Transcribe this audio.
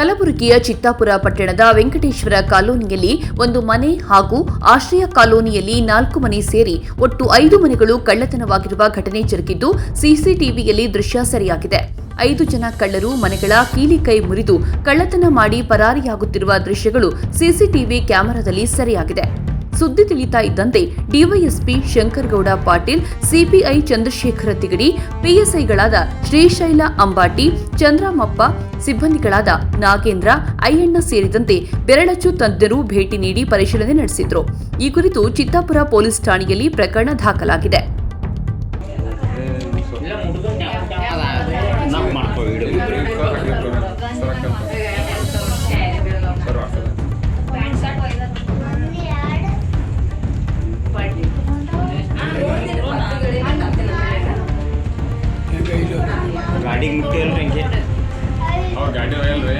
ಕಲಬುರಗಿಯ ಚಿತ್ತಾಪುರ ಪಟ್ಟಣದ ವೆಂಕಟೇಶ್ವರ ಕಾಲೋನಿಯಲ್ಲಿ ಒಂದು ಮನೆ ಹಾಗೂ ಆಶ್ರಯ ಕಾಲೋನಿಯಲ್ಲಿ ನಾಲ್ಕು ಮನೆ ಸೇರಿ ಒಟ್ಟು ಐದು ಮನೆಗಳು ಕಳ್ಳತನವಾಗಿರುವ ಘಟನೆ ಜರುಗಿದ್ದು ಸಿಸಿಟಿವಿಯಲ್ಲಿ ದೃಶ್ಯ ಸೆರೆಯಾಗಿದೆ. ಐದು ಜನ ಕಳ್ಳರು ಮನೆಗಳ ಕೀಲಿ ಕೈ ಮುರಿದು ಕಳ್ಳತನ ಮಾಡಿ ಪರಾರಿಯಾಗುತ್ತಿರುವ ದೃಶ್ಯಗಳು ಸಿಸಿಟಿವಿ ಕ್ಯಾಮೆರಾದಲ್ಲಿ ಸೆರೆಯಾಗಿದೆ. ಸುದ್ದಿ ತಿಳಿತಾ ಇದ್ದಂತೆ ಡಿವೈಎಸ್ಪಿ ಶಂಕರಗೌಡ ಪಾಟೀಲ್, ಸಿಪಿಐ ಚಂದ್ರಶೇಖರ ತಿಗಡಿ, ಪಿಎಸ್ಐಗಳಾದ ಶ್ರೀಶೈಲ ಅಂಬಾಟಿ, ಚಂದ್ರಮಪ್ಪ, ಸಿಬ್ಬಂದಿಗಳಾದ ನಾಗೇಂದ್ರ, ಅಯ್ಯಣ್ಣ ಸೇರಿದಂತೆ ಬೆರಳಚ್ಚು ತಜ್ಞರು ಭೇಟಿ ನೀಡಿ ಪರಿಶೀಲನೆ ನಡೆಸಿದ್ರು. ಈ ಕುರಿತು ಚಿತ್ತಾಪುರ ಪೊಲೀಸ್ ಠಾಣೆಯಲ್ಲಿ ಪ್ರಕರಣ ದಾಖಲಾಗಿದೆ. ಗಾಡಿಗೆ ಮುಟ್ಟಿ ಅಲ್ರಿ ಹಿಂಗೆ ಗಾಡಿ ಒಯ್ಯಲ್ರಿ